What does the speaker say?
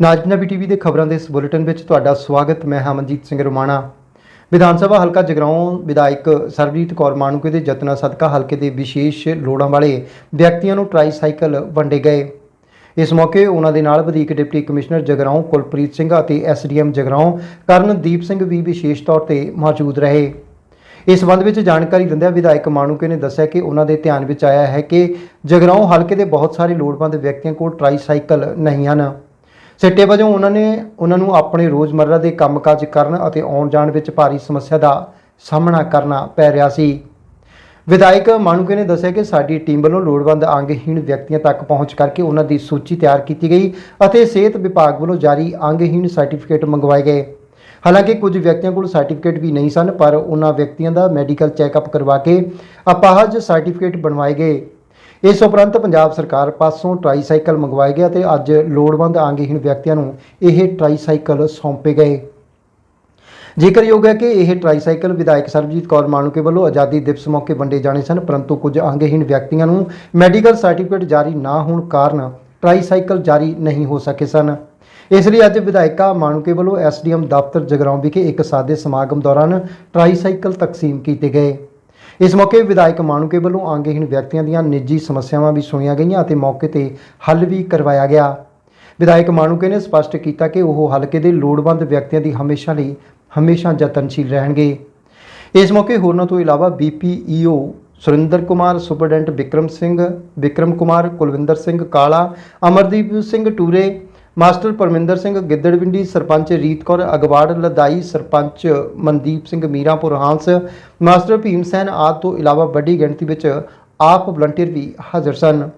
ਨਾਜ Punjabi TV ਦੇ ਖਬਰਾਂ ਦੇ ਇਸ ਬੁਲੇਟਿਨ ਵਿੱਚ ਤੁਹਾਡਾ ਸਵਾਗਤ, ਮੈਂ ਹਾਂ ਮਨਜੀਤ ਸਿੰਘ ਰੋਮਾਣਾ। ਵਿਧਾਨ ਸਭਾ ਹਲਕਾ ਜਗਰਾਉਂ ਵਿਧਾਇਕ ਸਰਬਜੀਤ ਕੌਰ ਮਾਣੂਕੇ ਦੇ ਯਤਨਾਂ ਸਦਕਾ ਹਲਕੇ ਦੇ ਵਿਸ਼ੇਸ਼ ਲੋੜਾਂ ਵਾਲੇ ਵਿਅਕਤੀਆਂ ਨੂੰ ਟ੍ਰਾਈਸਾਈਕਲ ਵੰਡੇ ਗਏ। ਇਸ ਮੌਕੇ ਉਹਨਾਂ ਦੇ ਨਾਲ ਵਧੀਕ ਡਿਪਟੀ ਕਮਿਸ਼ਨਰ ਜਗਰਾਉਂ, ਕੁਲਪ੍ਰੀਤ ਸਿੰਘ ਅਤੇ ਐਸਡੀਐਮ ਜਗਰਾਉਂ ਕਰਨਦੀਪ ਸਿੰਘ ਵੀ ਵਿਸ਼ੇਸ਼ ਤੌਰ ਤੇ ਮੌਜੂਦ ਰਹੇ। ਇਸ ਸੰਬੰਧ ਵਿੱਚ ਜਾਣਕਾਰੀ ਦਿੰਦਿਆਂ ਵਿਧਾਇਕ ਮਾਣੂਕੇ ਨੇ ਦੱਸਿਆ ਕਿ ਉਹਨਾਂ ਦੇ ਧਿਆਨ ਵਿੱਚ ਆਇਆ ਹੈ ਕਿ ਜਗਰਾਉਂ ਹਲਕੇ ਦੇ ਬਹੁਤ ਸਾਰੇ ਲੋੜਵੰਦ ਵਿਅਕਤੀਆਂ ਕੋਲ ਟ੍ਰਾਈਸਾਈਕਲ ਨਹੀਂ ਹਨ। ਸਿੱਟੇ ਵਜੋਂ ਉਹਨਾਂ ਨੇ, ਉਹਨਾਂ ਨੂੰ ਆਪਣੇ ਰੋਜ਼ਮਰਰਾ ਦੇ ਕੰਮਕਾਜ ਕਰਨ ਅਤੇ ਆਉਣ ਜਾਣ ਵਿੱਚ ਭਾਰੀ ਸਮੱਸਿਆ ਦਾ ਸਾਹਮਣਾ ਕਰਨਾ ਪੈ ਰਿਹਾ ਸੀ। ਵਿਧਾਇਕ ਮਾਣੂਕੇ ਨੇ ਦੱਸਿਆ ਕਿ ਸਾਡੀ ਟੀਮ ਵੱਲੋਂ ਲੋੜਵੰਦ ਅੰਗਹੀਣ ਵਿਅਕਤੀਆਂ ਤੱਕ ਪਹੁੰਚ ਕਰਕੇ ਉਹਨਾਂ ਦੀ ਸੂਚੀ ਤਿਆਰ ਕੀਤੀ ਗਈ ਅਤੇ ਸਿਹਤ ਵਿਭਾਗ ਵੱਲੋਂ ਜਾਰੀ ਅੰਗਹੀਣ ਸਰਟੀਫਿਕੇਟ ਮੰਗਵਾਏ ਗਏ। ਹਾਲਾਂਕਿ ਕੁਝ ਵਿਅਕਤੀਆਂ ਕੋਲ ਸਰਟੀਫਿਕੇਟ ਵੀ ਨਹੀਂ ਸਨ, ਪਰ ਉਹਨਾਂ ਵਿਅਕਤੀਆਂ ਦਾ ਮੈਡੀਕਲ ਚੈੱਕਅਪ ਕਰਵਾ ਕੇ ਅਪਾਹਜ ਸਰਟੀਫਿਕੇਟ ਬਣਵਾਏ ਗਏ। ਇਸ ਉਪਰੰਤ ਪੰਜਾਬ ਸਰਕਾਰ ਪਾਸੋਂ ਟ੍ਰਾਈਸਾਈਕਲ ਮੰਗਵਾਏ ਗਏ ਅਤੇ ਅੱਜ ਲੋੜਵੰਦ ਆਂਗਹੀਣ ਵਿਅਕਤੀਆਂ ਨੂੰ ਇਹ ਟ੍ਰਾਈਸਾਈਕਲ ਸੌਂਪੇ ਗਏ। ਜ਼ਿਕਰਯੋਗ ਹੈ ਕਿ ਇਹ ਟ੍ਰਾਈਸਾਈਕਲ ਵਿਧਾਇਕ ਸਰਬਜੀਤ ਕੌਰ ਮਾਣੂਕੇ ਵੱਲੋਂ ਆਜ਼ਾਦੀ ਦਿਵਸ ਮੌਕੇ ਵੰਡੇ ਜਾਣੇ ਸਨ, ਪਰੰਤੂ ਕੁਝ ਅੰਗਹੀਣ ਵਿਅਕਤੀਆਂ ਨੂੰ ਮੈਡੀਕਲ ਸਰਟੀਫਿਕੇਟ ਜਾਰੀ ਨਾ ਹੋਣ ਕਾਰਨ ਟ੍ਰਾਈਸਾਈਕਲ ਜਾਰੀ ਨਹੀਂ ਹੋ ਸਕੇ ਸਨ। ਇਸ ਲਈ ਅੱਜ ਵਿਧਾਇਕਾ ਮਾਣੂਕੇ ਵੱਲੋਂ ਐਸਡੀਐਮ ਦਫ਼ਤਰ ਜਗਰਾਉਂ ਵਿਖੇ ਇੱਕ ਸਾਦੇ ਸਮਾਗਮ ਦੌਰਾਨ ਟ੍ਰਾਈਸਾਈਕਲ ਤਕਸੀਮ ਕੀਤੇ ਗਏ। ਇਸ ਮੌਕੇ ਵਿਧਾਇਕ ਮਾਣੂਕੇ ਵੱਲੋਂ ਅੰਗਹੀਣ ਵਿਅਕਤੀਆਂ ਦੀਆਂ ਨਿੱਜੀ ਸਮੱਸਿਆਵਾਂ ਵੀ ਸੁਣੀਆਂ ਗਈਆਂ ਅਤੇ ਮੌਕੇ ਤੇ ਹੱਲ ਵੀ ਕਰਵਾਇਆ ਗਿਆ। ਵਿਧਾਇਕ ਮਾਣੂਕੇ ਨੇ ਸਪਸ਼ਟ ਕੀਤਾ ਕਿ ਉਹ ਹਲਕੇ ਦੇ ਲੋੜਵੰਦ ਵਿਅਕਤੀਆਂ ਦੀ ਹਮੇਸ਼ਾ ਲਈ ਹਮੇਸ਼ਾ ਯਤਨਸ਼ੀਲ ਰਹਿਣਗੇ। ਇਸ ਮੌਕੇ ਹੋਰਨਾਂ ਤੋਂ ਇਲਾਵਾ BPEO Surinder Kumar, superintendent Vikram Singh Vikram Kumar, Kulwinder Singh Kala, Amardeep Singh Toore master Parminder Singh Gidderwindi, sarpanch Reet Kaur Agwar, ਲਦਾਈ sarpanch Mandeep Singh Miranpur Hans, master Bhim Sain ਆਦਿ ਤੋਂ ਇਲਾਵਾ ਵੱਡੀ ਗਿਣਤੀ ਵਿੱਚ ਆਪ ਵਲੰਟੀਅਰ ਵੀ ਹਾਜ਼ਰ ਸਨ।